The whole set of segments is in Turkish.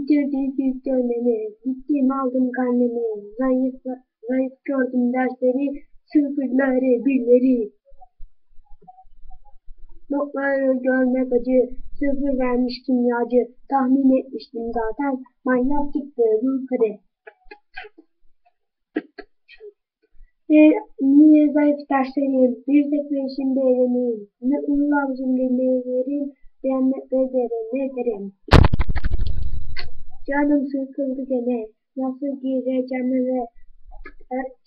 Bitirdi büyük dönemi. Gittim aldım karnemi. Zayıf, zayıf gördüm dersleri. Sıfırları, birleri. Notları görmek acı. Sıfır vermiş kimyacı. Tahmin etmiştim zaten. Manyak çıktı yukarı. Ve niye zayıf derslerim, bir tek peşimde eğleneyim. Ne kullanmışım dinleyicilerim, beğenmek ederim, ne derim. Canım sıkıldı gene, nasıl gireceğim eve.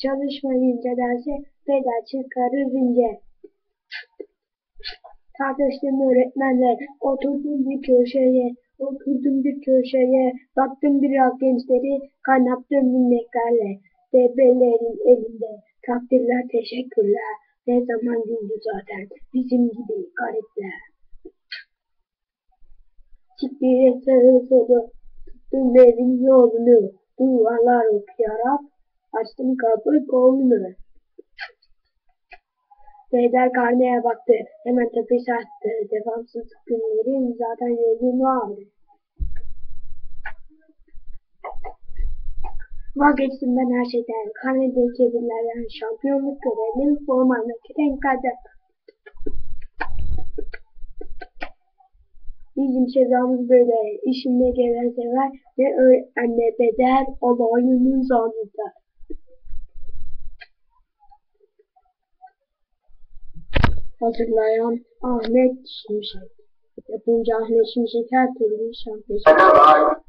Çalışmayınca derse peda çıkarır ince. Tartıştım öğretmenle, oturdum bir köşeye, oturdum bir köşeye, baktım biraz gençleri, kaynattım minnetlerle. Bebelerin elinde, takdirler teşekkürler, ne zaman güldü zaten, bizim gibi garipler. Siktir et sağı solu, tuttum evin yolunu, duvarlar okuyarak, açtım kapı kolunu. Beyler karneye baktı, hemen tepeş attı, devamsız günlerin zaten yolunu aldı. Vazgeçtim ben her şeyden, karnedeki evirlerden, şampiyonluk görelim, formayla renklerden. Bizim sevdamız böyle, işine gelen sever, ne öğretmenle bedel, olayının zanlıdır. Hazırlayan Ahmet Şimşek. Yapınca Ahmet Şimşek her türlü şampiyon.